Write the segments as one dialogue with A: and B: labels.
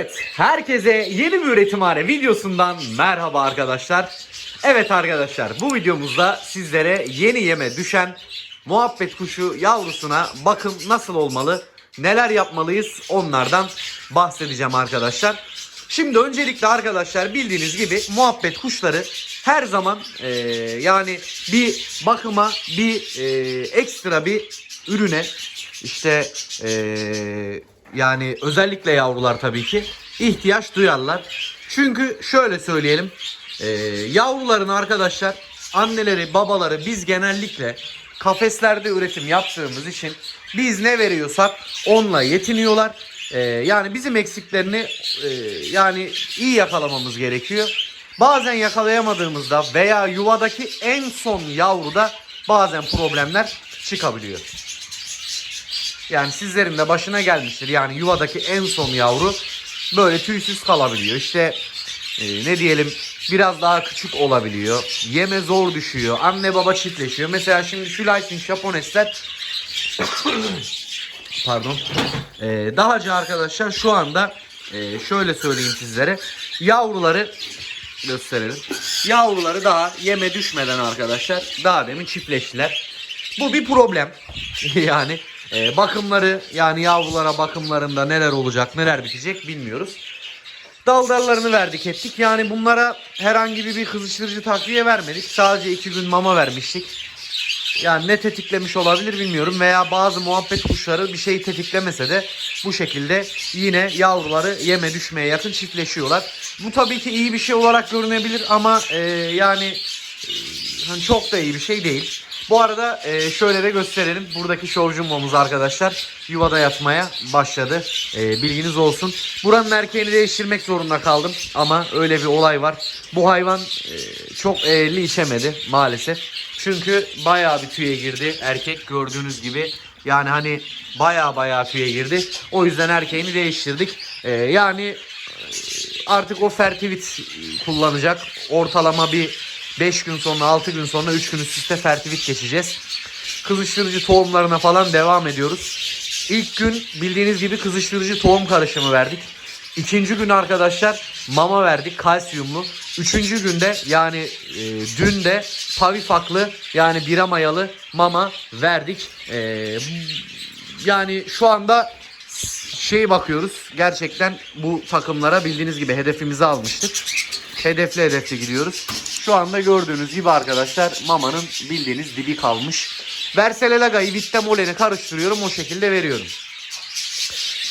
A: Evet, herkese yeni bir üretimhane videosundan merhaba arkadaşlar. Evet arkadaşlar, bu videomuzda sizlere yeni yeme düşen muhabbet kuşu yavrusuna bakım nasıl olmalı, neler yapmalıyız onlardan bahsedeceğim arkadaşlar. Şimdi öncelikle arkadaşlar bildiğiniz gibi muhabbet kuşları her zaman eee, yani bir bakıma bir eee, ekstra bir ürüne işte eee, yani özellikle yavrular tabii ki ihtiyaç duyarlar. Çünkü şöyle söyleyelim eee, yavruların arkadaşlar anneleri babaları biz genellikle kafeslerde üretim yaptığımız için biz ne veriyorsak onunla yetiniyorlar. Ee, yani bizim eksiklerini e, yani iyi yakalamamız gerekiyor. Bazen yakalayamadığımızda veya yuvadaki en son yavruda bazen problemler çıkabiliyor. Yani sizlerin de başına gelmiştir. Yani yuvadaki en son yavru böyle tüysüz kalabiliyor. İşte e, ne diyelim biraz daha küçük olabiliyor. Yeme zor düşüyor. Anne baba çiftleşiyor. Mesela şimdi şu Lysin Japonesler pardon. Ee, dahaca arkadaşlar şu anda e, şöyle söyleyeyim sizlere. Yavruları gösterelim. Yavruları daha yeme düşmeden arkadaşlar daha demin çiftleştiler. Bu bir problem. yani e, bakımları yani yavrulara bakımlarında neler olacak neler bitecek bilmiyoruz. Daldarlarını verdik ettik. Yani bunlara herhangi bir, kızıştırıcı takviye vermedik. Sadece iki gün mama vermiştik. Yani ne tetiklemiş olabilir bilmiyorum veya bazı muhabbet kuşları bir şey tetiklemese de bu şekilde yine yavruları yeme düşmeye yakın çiftleşiyorlar. Bu tabii ki iyi bir şey olarak görünebilir ama e, yani e, hani çok da iyi bir şey değil. Bu arada e, şöyle de gösterelim. Buradaki şovcumbomuz arkadaşlar yuvada yatmaya başladı. E, bilginiz olsun. Buranın erkeğini değiştirmek zorunda kaldım. Ama öyle bir olay var. Bu hayvan e, çok eğerli içemedi maalesef. Çünkü bayağı bir tüye girdi. Erkek gördüğünüz gibi. Yani hani bayağı bayağı tüye girdi. O yüzden erkeğini değiştirdik. E, yani e, artık o fertivit kullanacak. Ortalama bir 5 gün sonra 6 gün sonra 3 gün üst üste fertivit geçeceğiz. Kızıştırıcı tohumlarına falan devam ediyoruz. İlk gün bildiğiniz gibi kızıştırıcı tohum karışımı verdik. İkinci gün arkadaşlar mama verdik kalsiyumlu. Üçüncü günde yani e, dün de pavifaklı yani bira mayalı mama verdik. E, yani şu anda şey bakıyoruz. Gerçekten bu takımlara bildiğiniz gibi hedefimizi almıştık. Hedefli hedefli gidiyoruz. Şu anda gördüğünüz gibi arkadaşlar mamanın bildiğiniz dibi kalmış. Verselelaga'yı Vittemolen'i karıştırıyorum o şekilde veriyorum.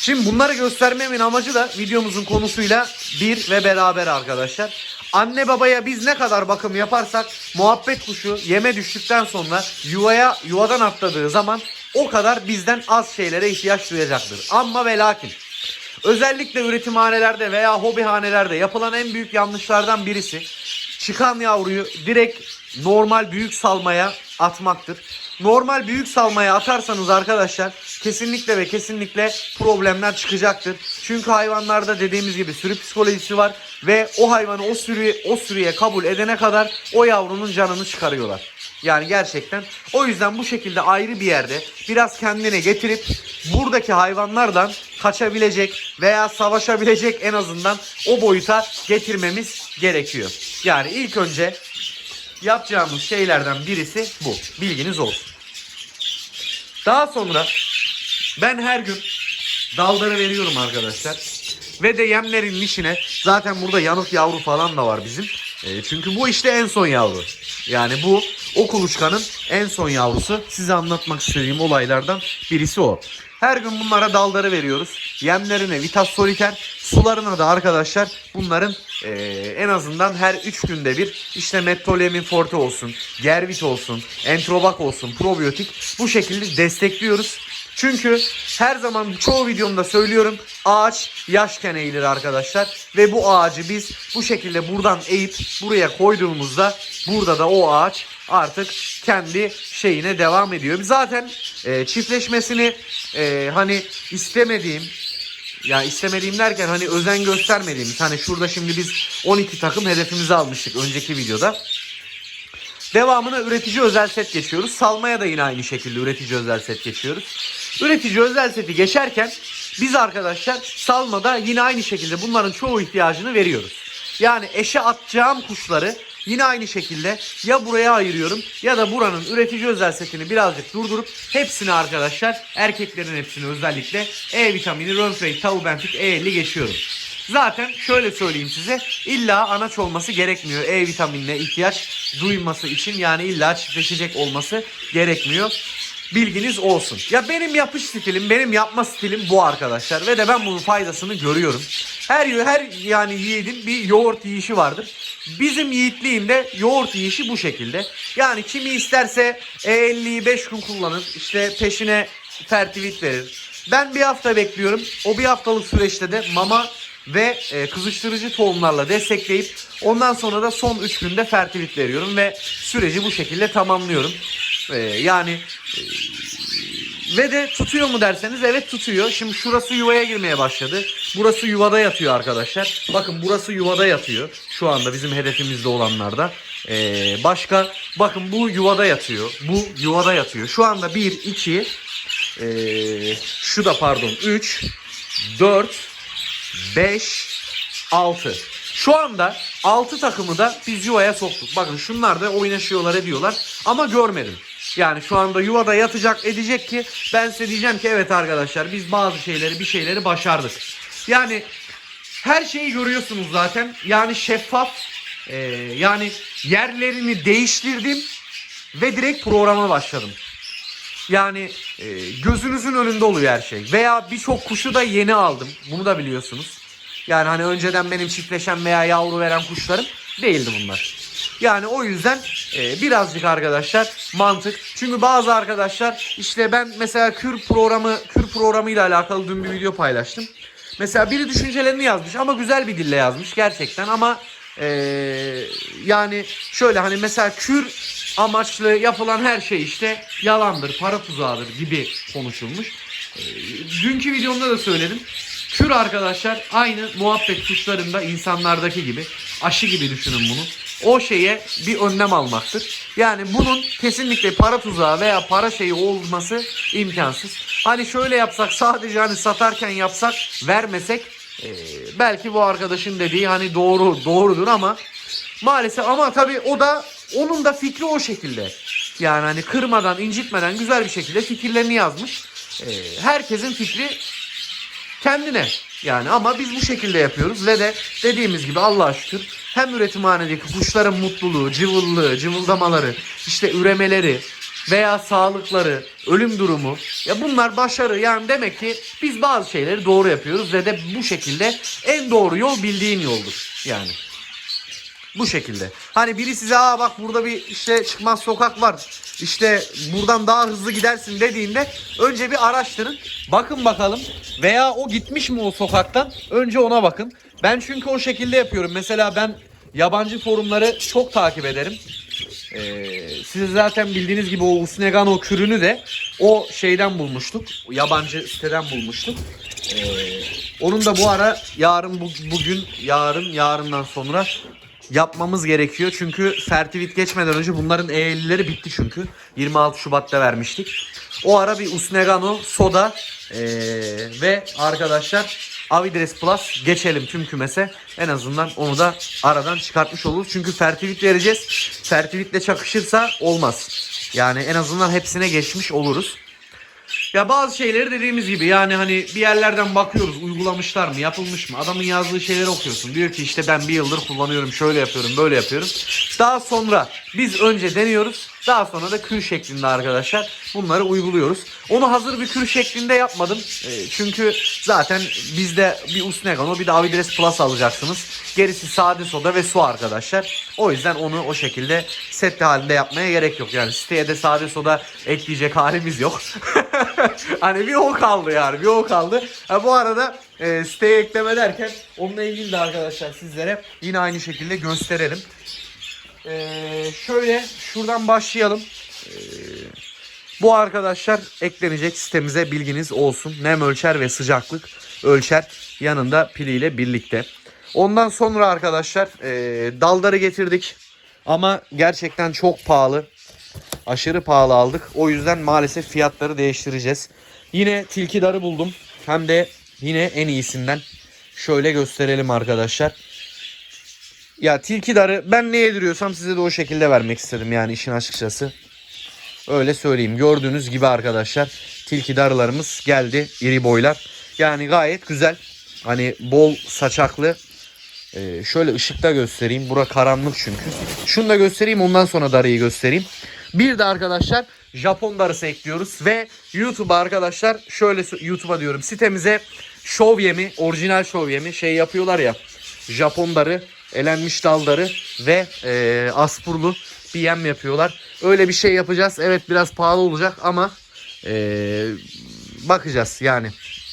A: Şimdi bunları göstermemin amacı da videomuzun konusuyla bir ve beraber arkadaşlar. Anne babaya biz ne kadar bakım yaparsak muhabbet kuşu yeme düştükten sonra yuvaya yuvadan atladığı zaman o kadar bizden az şeylere ihtiyaç duyacaktır. Ama ve lakin özellikle üretimhanelerde veya hobihanelerde yapılan en büyük yanlışlardan birisi çıkan yavruyu direkt normal büyük salmaya atmaktır. Normal büyük salmaya atarsanız arkadaşlar kesinlikle ve kesinlikle problemler çıkacaktır. Çünkü hayvanlarda dediğimiz gibi sürü psikolojisi var ve o hayvanı o sürüye, o sürüye kabul edene kadar o yavrunun canını çıkarıyorlar. Yani gerçekten o yüzden bu şekilde ayrı bir yerde biraz kendine getirip buradaki hayvanlardan kaçabilecek veya savaşabilecek en azından o boyuta getirmemiz gerekiyor. Yani ilk önce yapacağımız şeylerden birisi bu. Bilginiz olsun. Daha sonra ben her gün dalları veriyorum arkadaşlar. Ve de yemlerin içine zaten burada yanık yavru falan da var bizim. E, çünkü bu işte en son yavru. Yani bu o kuluçkanın en son yavrusu. Size anlatmak istediğim olaylardan birisi o. Her gün bunlara dalları veriyoruz. Yemlerine Vitas Soliter, sularına da arkadaşlar bunların e, en azından her 3 günde bir işte Mettolemin Forte olsun, Gervit olsun, Entrobak olsun, probiyotik bu şekilde destekliyoruz. Çünkü her zaman çoğu videomda söylüyorum ağaç yaşken eğilir arkadaşlar. Ve bu ağacı biz bu şekilde buradan eğip buraya koyduğumuzda burada da o ağaç artık kendi şeyine devam ediyor. Zaten e, çiftleşmesini e, hani istemediğim ya istemediğim derken hani özen göstermediğimiz hani şurada şimdi biz 12 takım hedefimizi almıştık önceki videoda. Devamına üretici özel set geçiyoruz. Salmaya da yine aynı şekilde üretici özel set geçiyoruz. Üretici özel seti geçerken Biz arkadaşlar salmada yine aynı şekilde bunların çoğu ihtiyacını veriyoruz. Yani eşe atacağım kuşları yine aynı şekilde ya buraya ayırıyorum ya da buranın üretici özel setini birazcık durdurup hepsini arkadaşlar erkeklerin hepsini özellikle E vitamini, Rönfrey, Tau Benfit, E50 geçiyorum. Zaten şöyle söyleyeyim size illa anaç olması gerekmiyor. E vitaminine ihtiyaç duyması için yani illa çiftleşecek olması gerekmiyor. Bilginiz olsun. Ya benim yapış stilim, benim yapma stilim bu arkadaşlar ve de ben bunun faydasını görüyorum. Her her yani yiğidin bir yoğurt yiyişi vardır. Bizim yiğitliğinde yoğurt yiyişi bu şekilde. Yani kimi isterse E50'yi 5 gün kullanır. işte peşine fertivit verir. Ben bir hafta bekliyorum. O bir haftalık süreçte de mama ve e, kızıştırıcı tohumlarla destekleyip ondan sonra da son 3 günde fertivit veriyorum ve süreci bu şekilde tamamlıyorum. E, yani e, ve de tutuyor mu derseniz evet tutuyor. Şimdi şurası yuvaya girmeye başladı. Burası yuvada yatıyor arkadaşlar. Bakın burası yuvada yatıyor. Şu anda bizim hedefimizde olanlarda. Ee, başka bakın bu yuvada yatıyor. Bu yuvada yatıyor. Şu anda 1, 2, ee, şu da pardon 3, 4, 5, 6. Şu anda 6 takımı da biz yuvaya soktuk. Bakın şunlar da oynaşıyorlar ediyorlar ama görmedim. Yani şu anda yuvada yatacak edecek ki ben size diyeceğim ki evet arkadaşlar biz bazı şeyleri bir şeyleri başardık. Yani her şeyi görüyorsunuz zaten. Yani şeffaf e, yani yerlerini değiştirdim ve direkt programa başladım. Yani e, gözünüzün önünde oluyor her şey. Veya birçok kuşu da yeni aldım. Bunu da biliyorsunuz. Yani hani önceden benim çiftleşen veya yavru veren kuşlarım değildi bunlar. Yani o yüzden e, birazcık arkadaşlar mantık. Çünkü bazı arkadaşlar işte ben mesela kür programı kür programıyla alakalı dün bir video paylaştım. Mesela biri düşüncelerini yazmış ama güzel bir dille yazmış gerçekten ama e, yani şöyle hani mesela kür amaçlı yapılan her şey işte yalandır, para tuzağıdır gibi konuşulmuş. E, dünkü videomda da söyledim. Kür arkadaşlar aynı muhabbet kuşlarında insanlardaki gibi aşı gibi düşünün bunu. O şeye bir önlem almaktır. Yani bunun kesinlikle para tuzağı veya para şeyi olması imkansız. Hani şöyle yapsak sadece hani satarken yapsak vermesek e, belki bu arkadaşın dediği hani doğru doğrudur ama maalesef ama tabii o da onun da fikri o şekilde. Yani hani kırmadan incitmeden güzel bir şekilde fikirlerini yazmış. E, herkesin fikri kendine yani ama biz bu şekilde yapıyoruz ve de dediğimiz gibi Allah'a şükür hem üretimhanedeki kuşların mutluluğu, cıvıllığı, cıvıldamaları, işte üremeleri veya sağlıkları, ölüm durumu ya bunlar başarı yani demek ki biz bazı şeyleri doğru yapıyoruz ve de bu şekilde en doğru yol bildiğin yoldur yani. Bu şekilde. Hani biri size aa bak burada bir işte çıkmaz sokak var. İşte buradan daha hızlı gidersin dediğinde önce bir araştırın. Bakın bakalım veya o gitmiş mi o sokaktan? Önce ona bakın. Ben çünkü o şekilde yapıyorum. Mesela ben yabancı forumları çok takip ederim. Ee, siz zaten bildiğiniz gibi o Usnegano kürünü de o şeyden bulmuştuk. Yabancı siteden bulmuştuk. Ee, onun da bu ara yarın bu, bugün yarın yarından sonra yapmamız gerekiyor. Çünkü Fertivit geçmeden önce bunların E50'leri bitti çünkü. 26 Şubat'ta vermiştik. O ara bir Usnegano, Soda ee, ve arkadaşlar Avidres Plus geçelim tüm kümese. En azından onu da aradan çıkartmış oluruz. Çünkü Fertivit vereceğiz. Fertivitle çakışırsa olmaz. Yani en azından hepsine geçmiş oluruz. Ya bazı şeyleri dediğimiz gibi yani hani bir yerlerden bakıyoruz uygulamışlar mı yapılmış mı? Adamın yazdığı şeyleri okuyorsun. Diyor ki işte ben bir yıldır kullanıyorum şöyle yapıyorum böyle yapıyorum. Daha sonra biz önce deniyoruz daha sonra da kür şeklinde arkadaşlar bunları uyguluyoruz. Onu hazır bir kür şeklinde yapmadım. E, çünkü zaten bizde bir Usnegano bir de Avidres Plus alacaksınız. Gerisi sade soda ve su arkadaşlar. O yüzden onu o şekilde setli halinde yapmaya gerek yok. Yani siteye de sade soda ekleyecek halimiz yok hani bir o kaldı yani bir o kaldı. Ha, bu arada e, siteye ekleme derken onunla ilgili de arkadaşlar sizlere yine aynı şekilde gösterelim. E, şöyle şuradan başlayalım. E, bu arkadaşlar eklenecek sitemize bilginiz olsun. Nem ölçer ve sıcaklık ölçer yanında piliyle birlikte. Ondan sonra arkadaşlar e, daldarı getirdik. Ama gerçekten çok pahalı. Aşırı pahalı aldık. O yüzden maalesef fiyatları değiştireceğiz. Yine tilki darı buldum. Hem de yine en iyisinden şöyle gösterelim arkadaşlar. Ya tilki darı ben ne yediriyorsam size de o şekilde vermek istedim yani işin açıkçası. Öyle söyleyeyim. Gördüğünüz gibi arkadaşlar tilki darılarımız geldi iri boylar. Yani gayet güzel. Hani bol saçaklı. Ee, şöyle ışıkta göstereyim. Bura karanlık çünkü. Şunu da göstereyim ondan sonra darıyı göstereyim. Bir de arkadaşlar Japon darısı ekliyoruz ve YouTube'a arkadaşlar şöyle YouTube'a diyorum sitemize şov yemi, orijinal şov yemi şey yapıyorlar ya. Japon darı, elenmiş dal darı ve e, aspurlu bir yem yapıyorlar. Öyle bir şey yapacağız. Evet biraz pahalı olacak ama e, bakacağız yani.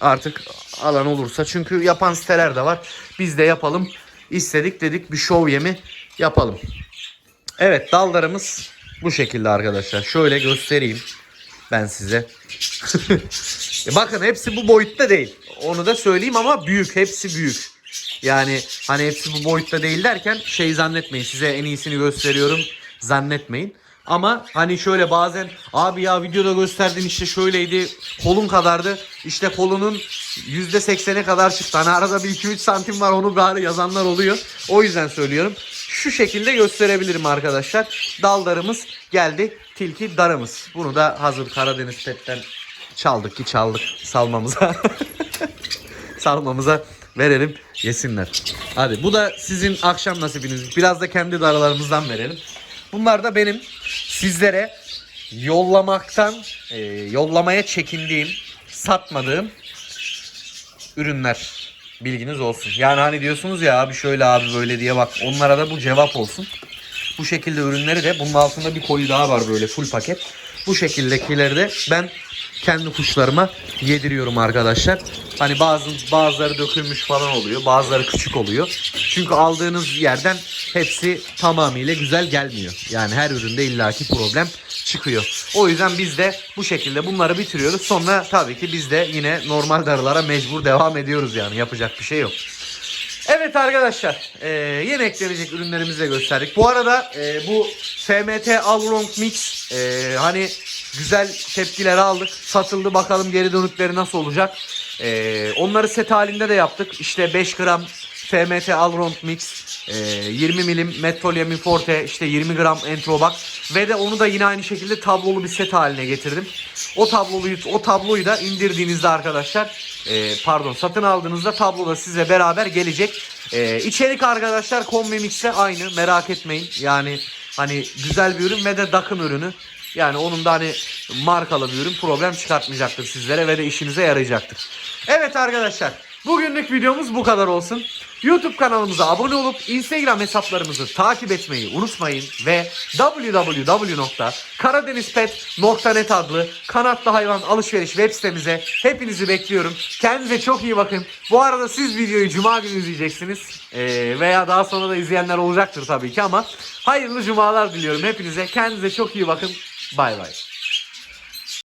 A: Artık alan olursa. Çünkü yapan siteler de var. Biz de yapalım. istedik dedik bir şov yemi yapalım. Evet dallarımız bu şekilde arkadaşlar. Şöyle göstereyim ben size. E Bakın hepsi bu boyutta değil. Onu da söyleyeyim ama büyük. Hepsi büyük. Yani hani hepsi bu boyutta değil derken şey zannetmeyin. Size en iyisini gösteriyorum zannetmeyin. Ama hani şöyle bazen abi ya videoda gösterdin işte şöyleydi kolun kadardı işte kolunun %80'e kadar çıktı. Hani arada bir 2-3 santim var onu bari yazanlar oluyor. O yüzden söylüyorum. Şu şekilde gösterebilirim arkadaşlar. Daldarımız geldi. Tilki darımız. Bunu da hazır Karadeniz Pet'ten çaldık ki çaldık salmamıza. salmamıza verelim yesinler. Hadi bu da sizin akşam nasibiniz. Biraz da kendi daralarımızdan verelim. Bunlar da benim sizlere yollamaktan, e, yollamaya çekindiğim, satmadığım ürünler. Bilginiz olsun. Yani hani diyorsunuz ya abi şöyle abi böyle diye bak onlara da bu cevap olsun. Bu şekilde ürünleri de bunun altında bir koli daha var böyle full paket. Bu şekildekileri de ben kendi kuşlarıma yediriyorum arkadaşlar. Hani bazı bazıları dökülmüş falan oluyor. Bazıları küçük oluyor. Çünkü aldığınız yerden hepsi tamamıyla güzel gelmiyor. Yani her üründe illaki problem çıkıyor. O yüzden biz de bu şekilde bunları bitiriyoruz. Sonra tabii ki biz de yine normal darılara mecbur devam ediyoruz yani. Yapacak bir şey yok. Evet arkadaşlar e, yeni eklenecek ürünlerimizi de gösterdik. Bu arada e, bu FMT Alrong Mix e, hani güzel tepkiler aldık. Satıldı bakalım geri dönükleri nasıl olacak. E, onları set halinde de yaptık. İşte 5 gram FMT Alrond Mix, 20 milim Metolium Forte, işte 20 gram Entrobak ve de onu da yine aynı şekilde tablolu bir set haline getirdim. O tabloluyu o tabloyu da indirdiğinizde arkadaşlar e, pardon satın aldığınızda tablo da size beraber gelecek. E, içerik arkadaşlar Kombi Mix'te aynı merak etmeyin. Yani hani güzel bir ürün ve de Dakın ürünü. Yani onun da hani markalı bir ürün problem çıkartmayacaktır sizlere ve de işinize yarayacaktır. Evet arkadaşlar bugünlük videomuz bu kadar olsun. YouTube kanalımıza abone olup Instagram hesaplarımızı takip etmeyi unutmayın ve www.karadenizpet.net adlı kanatlı hayvan alışveriş web sitemize hepinizi bekliyorum. Kendinize çok iyi bakın. Bu arada siz videoyu cuma günü izleyeceksiniz Ee, veya daha sonra da izleyenler olacaktır tabii ki ama hayırlı cumalar diliyorum hepinize. Kendinize çok iyi bakın. Bay bay.